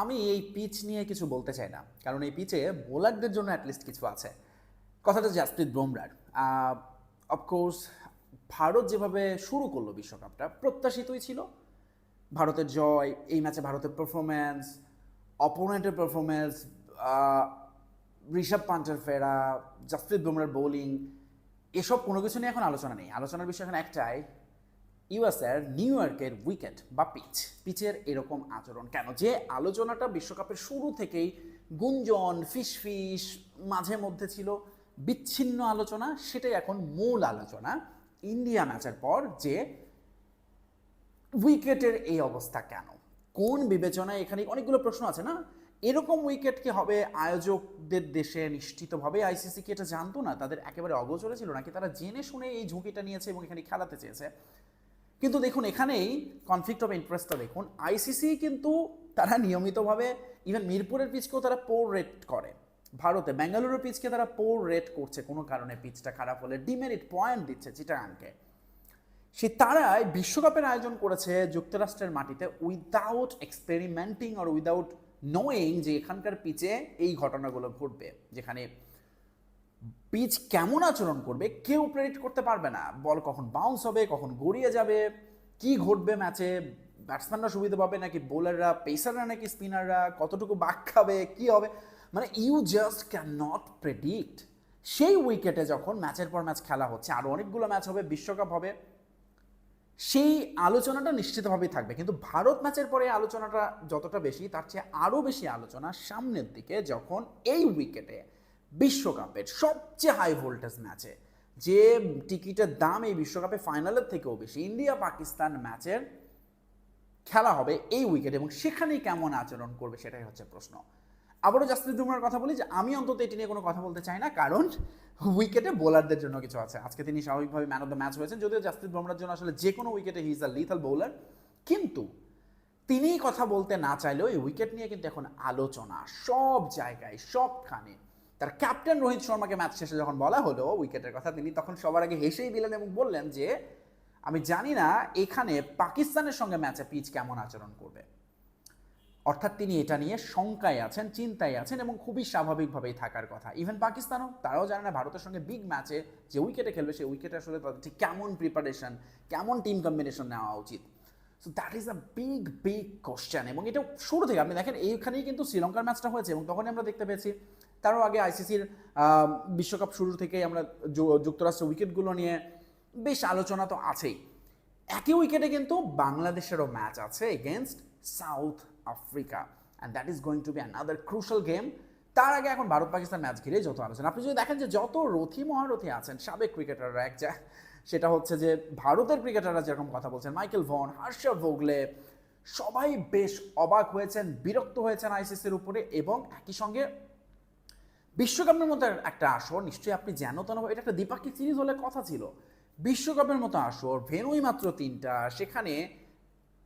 আমি এই পিচ নিয়ে কিছু বলতে চাই না। কারণ এই পিচে বোলারদের জন্য অ্যাটলিস্ট কিছু আছে। কথাটা জাসপ্রীত বুমরার অফকোর্স ভারত যেভাবে শুরু করল বিশ্বকাপটা, প্রত্যাশিতই ছিল। ভারতের জয়, এই ম্যাচে ভারতের পারফরমেন্স অপোনেন্টের পারফরমেন্স ঋষভ পান্টের ফেরা জাসপ্রীত বুমরার বোলিং এসব কোনো কিছু নিয়ে এখন আলোচনা নেই। আলোচনার বিষয় এখন একটাই ইউএসএর নিউ ইয়র্কের উইকেট বা পিচ। পিচের এরকম আচরণ কেন? যে আলোচনাটা বিশ্বকাপের শুরু থেকেই গুঞ্জন, ফিসফিস, মাঝে মধ্যে ছিল বিচ্ছিন্ন আলোচনা, সেটাই এখন মূল আলোচনা। ইন্ডিয়া ম্যাচের পর যে উইকেটের এই অবস্থা কেন? কোন বিবেচনায়? এখানে অনেকগুলো প্রশ্ন আছে, না? এরকম উইকেট কি হবে? আয়োজকদের দেশে নিশ্চিতভাবে আইসিসি কি এটা জানতো না? তাদের একেবারে অগোচরে ছিল? নাকি তারা জেনে শুনে এই ঝুঁকিটা নিয়েছে এবং এখানে খেলাতে চেয়েছে? কিন্তু দেখুন, এখানেই কনফ্লিক্ট অফ ইন্টারেস্টটা দেখুন। আইসিসি কিন্তু তারা নিয়মিতভাবে ইভেন মিরপুরের পিচকেও তারা পোর রেট করে। ভারতে বেঙ্গালুরুর পিচকে তারা পোর রেট করছে, কোনো কারণে পিচটা খারাপ হলে ডিমেরিট পয়েন্ট দিচ্ছে চিটাগানকে সে তারাই বিশ্বকাপের আয়োজন করেছে যুক্তরাষ্ট্রের মাটিতে উইদাউট এক্সপেরিমেন্টিং আর উইদাউট নোয়িং যে এখানকার পিচে এই ঘটনাগুলো ঘটবে, যেখানে পিচ কেমন আচরণ করবে? কেউ প্রেডিক্ট করতে পারবে না। বল কখন বাউন্স হবে, কখন গড়িয়ে যাবে, কি ঘটবে ম্যাচে ব্যাটসম্যানরা সুবিধা পাবে নাকি বোলাররা পেসাররা নাকি স্পিনাররা কতটুকু বাক খাবে, কি হবে? মানে you just can not predict সেই উইকেটে যখন ম্যাচের পর ম্যাচ খেলা হচ্ছে আরও অনেকগুলো ম্যাচ হবে, বিশ্বকাপ হবে, সেই আলোচনাটা নিশ্চিতভাবেই থাকবে। কিন্তু ভারত ম্যাচের পরে আলোচনাটা যতটা বেশি, তার চেয়ে আরও বেশি আলোচনা সামনের দিকে যখন এই উইকেটে বিশ্বকাপের সবচেয়ে হাই ভোল্টেজ ম্যাচে যে টিকিটের দাম এই বিশ্বকাপে ফাইনালের থেকেও বেশি ইন্ডিয়া পাকিস্তান ম্যাচের খেলা হবে এই উইকেটে এবং সেখানেই কেমন আচরণ করবে সেটাই হচ্ছে প্রশ্ন। আবারও জাসপ্রীত বুমরার কথা বলি যে, আমি অন্তত এটি নিয়ে কোনো কথা বলতে চাই না, কারণ উইকেটে বোলারদের জন্য কিছু আছে। আজকে তিনি স্বাভাবিকভাবে ম্যান অফ দ্য ম্যাচ হয়েছেন, যদিও জাসপ্রীত বুমরার জন্য আসলে যে কোনো উইকেটে he is a lethal bowler কিন্তু তিনি কথা বলতে না চাইলেও এই উইকেট নিয়ে কিন্তু এখন আলোচনা সব জায়গায়, সবখানে তার ক্যাপ্টেন রোহিত শর্মাকে ম্যাচ শেষে যখন বলা হলো উইকেটের কথা, তিনি তখন সবার আগে হেসেই দিলেন এবং বললেন যে, আমি জানি না এখানে পাকিস্তানের সঙ্গে ম্যাচে পিচ কেমন আচরণ করবে। অর্থাৎ তিনি এটা নিয়ে শঙ্কায় আছেন, চিন্তায় আছেন এবং খুবই স্বাভাবিকভাবেই থাকার কথা। ইভেন পাকিস্তানও, তারাও জানে না ভারতের সঙ্গে বিগ ম্যাচে যে উইকেটে খেলবে, সেই উইকেটে আসলে তাদের ঠিক কেমন প্রিপারেশন কেমন টিম কম্বিনেশন নেওয়া উচিত। So that is a big big question এবং এটা শুরু থেকে, আপনি দেখেন এইখানেই কিন্তু শ্রীলঙ্কার ম্যাচটা হয়েছে এবং তখনই আমরা দেখতে পেয়েছি তারও আগে আইসিসির বিশ্বকাপ শুরু থেকেই আমরা যুক্তরাষ্ট্রের উইকেটগুলো নিয়ে বেশ আলোচনা তো আছেই। একই উইকেটে কিন্তু বাংলাদেশেরও ম্যাচ আছে against South Africa and that is going to be another crucial game তার আগে এখন ভারত পাকিস্তান ম্যাচ ঘিরে যত আলোচনা। আপনি যদি দেখেন যে যত রথি মহারথী আছেন, সাবেক ক্রিকেটাররা এক যা সেটা হচ্ছে যে ভারতের ক্রিকেটাররা যেরকম কথা বলছেন মাইকেল ভন হর্ষভ ভোগলে সবাই বেশ অবাক হয়েছেন, বিরক্ত হয়েছেন আইসিসির উপরে এবং একই সঙ্গে বিশ্বকাপের মতো একটা আসর, নিশ্চয়ই আপনি যেন তেন এটা একটা দ্বিপাক্ষিক সিরিজ হলে কথা ছিল। বিশ্বকাপের মতো আসর, ভেনুই মাত্র তিনটা, সেখানে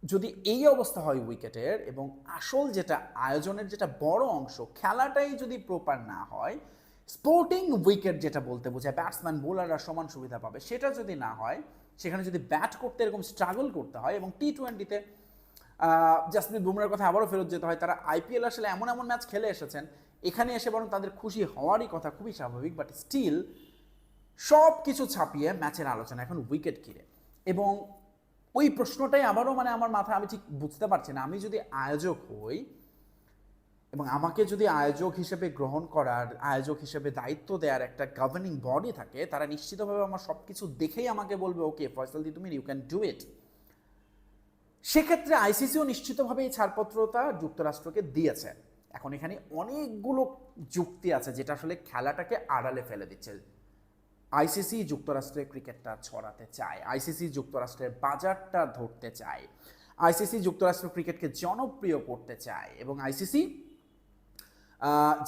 যদি এই অবস্থা হয় উইকেটের এবং আসল যেটা আয়োজনের যেটা বড় অংশ, খেলাটাই যদি প্রপার না হয় স্পোর্টিং উইকেট যেটা বলতে বোঝায় ব্যাটসম্যান বোলাররা সমান সুবিধা পাবে। সেটা যদি না হয়, সেখানে যদি ব্যাট করতে এরকম স্ট্রাগল করতে হয় এবং টি টোয়েন্টিতে জাসপ্রীত বুমরার কথা আবারও ফেরত যেতে হয়। তারা আইপিএল আসলে এমন এমন ম্যাচ খেলে এসেছেন। এখানে এসে বরং তাদের খুশি হওয়ারই কথা খুবই স্বাভাবিক বাট স্টিল সব কিছু ছাপিয়ে ম্যাচের আলোচনা এখন উইকেট ঘিরে। এবং ওই প্রশ্নটাই আবারও মানে আমার মাথায়, আমি ঠিক বুঝতে পারছি না। আমি যদি আয়োজক হই এবং আমাকে যদি আয়োজক হিসেবে গ্রহণ করার, আয়োজক হিসেবে দায়িত্ব দেওয়ার একটা গভর্নিং বডি থাকে, তারা নিশ্চিতভাবে আমার সব কিছু দেখেই আমাকে বলবে ওকে ফয়সাল দি, তুমি ইউ ক্যান ডু ইট সেক্ষেত্রে আইসিসিও নিশ্চিতভাবে এই ছাড়পত্রতা যুক্তরাষ্ট্রকে দিয়েছে। এখন এখানে অনেকগুলো যুক্তি আছে যেটা আসলে খেলাটাকে আড়ালে ফেলে দিচ্ছে। আইসিসি যুক্তরাষ্ট্রের ক্রিকেটটা ছড়াতে চায়, আইসিসি যুক্তরাষ্ট্রের বাজারটা ধরতে চায়, আইসিসি যুক্তরাষ্ট্র ক্রিকেটকে জনপ্রিয় করতে চায় এবং আইসিসি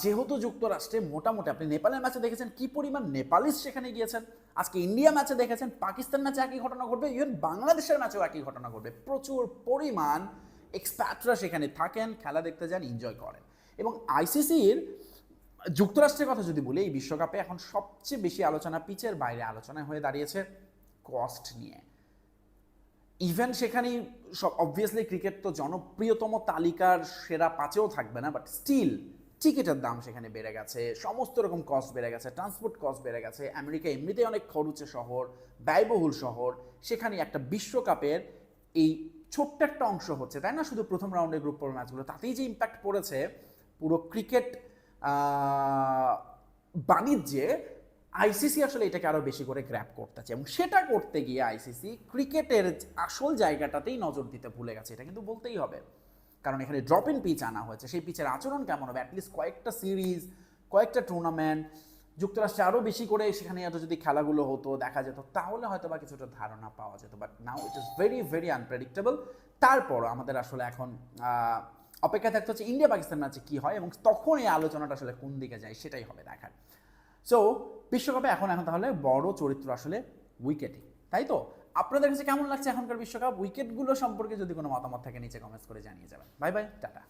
যেহেতু যুক্তরাষ্ট্রে মোটামুটি আপনি নেপালের ম্যাচে দেখেছেন কি পরিমাণ নেপালিস সেখানে গিয়েছেন আজকে ইন্ডিয়া ম্যাচে দেখেছেন, পাকিস্তান ম্যাচে একই ঘটনা ঘটবে ইভেন বাংলাদেশের ম্যাচেও একই ঘটনা ঘটবে। প্রচুর পরিমাণ এক্সপ্যাটরা সেখানে থাকেন, খেলা দেখতে যান এনজয় করেন। এবং আইসিসির যুক্তরাষ্ট্রের কথা যদি বলি, এই বিশ্বকাপে এখন সবচেয়ে বেশি আলোচনা পিচের বাইরে আলোচনা হয়ে দাঁড়িয়েছে কস্ট নিয়ে। ইভেন সেখানেই সব অবভিয়াসলি ক্রিকেট তো জনপ্রিয়তম তালিকার সেরা পাঁচেও থাকবে না বাট স্টিল টিকিটের দাম সেখানে বেড়ে গেছে, সমস্ত রকম কস্ট বেড়ে গেছে ট্রান্সপোর্ট কস্ট বেড়ে গেছে। আমেরিকা এমনিতেই অনেক খরচে শহর, ব্যয়বহুল শহর। সেখানে একটা বিশ্বকাপের এই ছোট্ট একটা অংশ হচ্ছে, তাই না? শুধু প্রথম রাউন্ডের গ্রুপ পর্ব ম্যাচগুলো তাতেই যে ইম্প্যাক্ট পড়েছে, পুরো ক্রিকেট বাণিজ্যে আইসিসি আসলে এটাকে আরও বেশি করে গ্র্যাপ করতেছে। এবং সেটা করতে গিয়ে আইসিসি ক্রিকেটের আসল জায়গাটাতেই নজর দিতে ভুলে গেছে। এটা কিন্তু বলতেই হবে। কারণ এখানে ড্রপ ইন পিচ আনা হয়েছে। সেই পিচের আচরণ কেমন হবে? অ্যাটলিস্ট কয়েকটা সিরিজ কয়েকটা টুর্নামেন্ট যুক্তরাষ্ট্রে আরও বেশি করে সেখানে এত যদি খেলাগুলো হতো, দেখা যেত, তাহলে হয়তো বা কিছুটা ধারণা পাওয়া যেত। But now it is very very unpredictable তারপর আমাদের আসলে এখন অপেক্ষা থাকতে হচ্ছে ইন্ডিয়া পাকিস্তান ম্যাচে কী হয় এবং তখন এই আলোচনাটা আসলে কোন দিকে যায় সেটাই হবে দেখার। সো বিশ্বকাপে এখন এখন তাহলে বড় চরিত্র আসলে উইকেটই তাই তো? আপনাদের কাছে কেমন লাগছে এখনকার বিশ্বকাপ? উইকেটগুলো সম্পর্কে যদি কোনো মতামত থাকে, নিচে কমেন্টস করে জানিয়ে যাবেন। Bye bye tata.